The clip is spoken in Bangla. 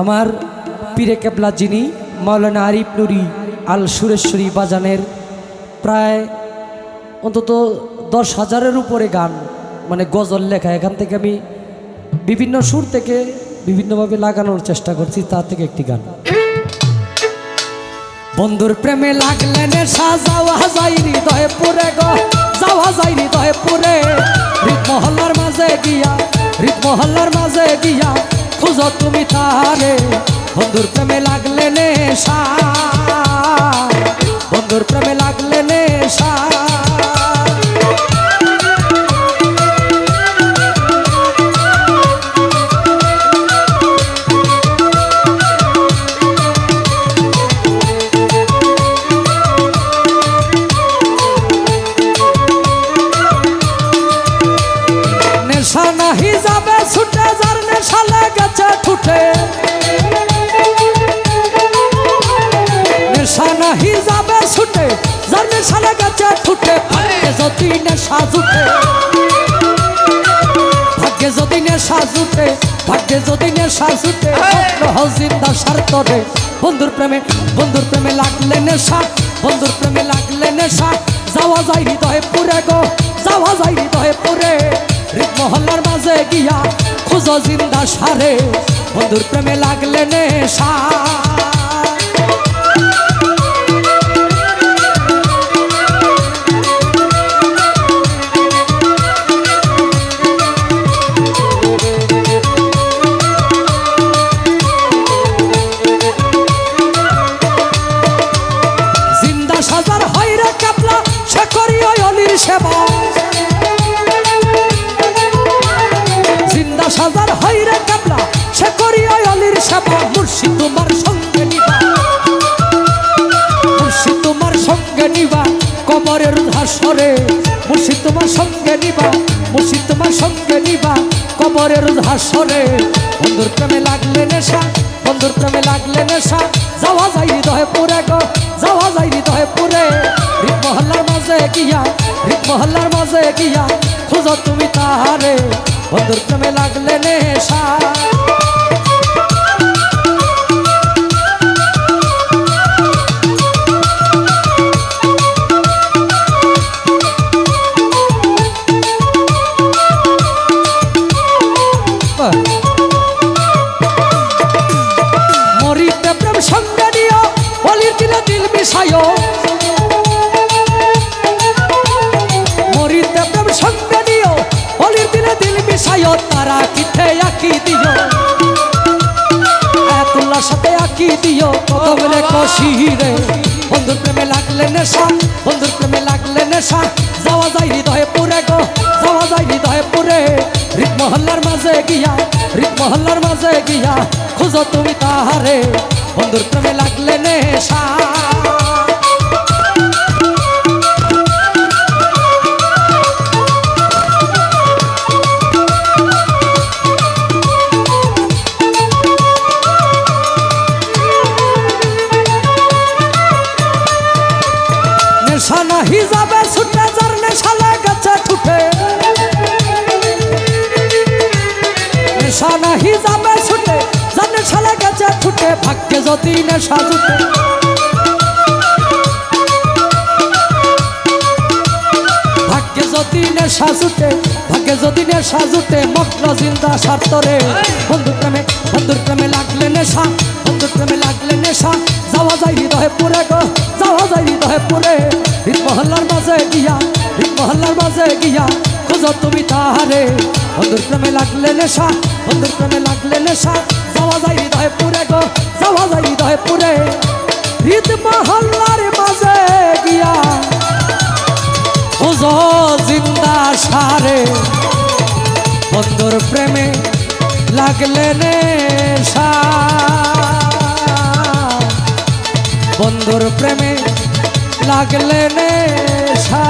আমার পীরে কেবলা যিনি মাওলানা আরিফ নুরি আল সুরেশ্বরী বাজানের প্রায় অন্তত দশ হাজারের উপরে গান মানে গজল লেখা। এখান থেকে আমি বিভিন্ন সুর থেকে বিভিন্নভাবে লাগানোর চেষ্টা করছি তার থেকে একটি গান। বন্ধুর প্রেমে লাগলে নেশা, যাওয়া মাঝে গিয়া হৃদ মহল্লার মাঝে গিয়া খুঁজো তুমি তারে। বন্ধুর প্রেমে লাগলে নেশা। বন্ধুর প্রেমে লাগলে নেশা। নেশা নাহি নেশা জুটে ভাগ্যে যদি নেশা জুটে ভাগ্যে যদি নেশা জুটে জিন্দা স্বার্থরে বন্ধুর প্রেমে বন্ধুর প্রেমে লাগলে নেশা বন্ধুর প্রেমে লাগলে নেশা। যাওয়া যায় হৃদয়ে পুরে গো যাওয়া যায় হৃদয়ে পুরে। মহল্লার মাঝে গিয়া খুঁজো জিন্দা সারে। বন্ধুর প্রেমে লাগলে নেশা। সেবা। জিন্দা সাজার হইরে সে করি অলির সেবা। মুর্শিদ তোমার সঙ্গে নিবা। মুর্শিদ সঙ্গে নিবা, কবরের হাসরে মুর্শিদ তোমার সঙ্গে নিবা, মুর্শিদ তোমার সঙ্গে নিবা, কবরের হাসরে বন্ধুর প্রেমে লাগলে নেশা, বন্ধুর প্রেমে লাগলে তাহারে বন্ধুর প্রেমে লাগলে নেশা মিশায় তারা কিথে আঁকি দিও। আয়াতুল্লাহ সাথে আঁকি দিও। কদম কষি রে বন্ধুর প্রেমে লাগলে নেশা, বন্ধুর প্রেমে লাগলে নেশা। যাওয়া যায় হৃদয়ে পুরে গো, যাওয়া যায় হৃদয়ে পুরে। হৃদ মহল্লার মাঝে গিয়া হৃদ মহল্লার মাঝে গিয়া, খুঁজো তুমি তাহারে। বন্ধুর প্রেমে লাগলে নেশা। ভাগ্যে যদি নেশা জুটে। ভাগ্যে যদি নেশা জুটে, ভাগ্যে যদি নেশা জুটে মগ্ন জিন্দা প্রেমে প্রেমে লাগলে নেশা, বন্ধুর প্রেমে লাগলে নেশা। যাওয়া যায় হৃদয়ে পুরে গো, যাওয়া যায় হৃদয়ে পুরে মহল্লার মাঝে গিয়া মহল্লার মাঝে গিয়া খুঁজো তুমি তাহারে। বন্ধুর প্রেমে লাগলে নেশা, বন্ধুর প্রেমে লাগলে নেশা। যায় হৃদয়ে পুরে গো যাওয়া বন্ধুর প্রেমে লাগলে নেশা। বন্ধুর প্রেমে লাগলে নেশা।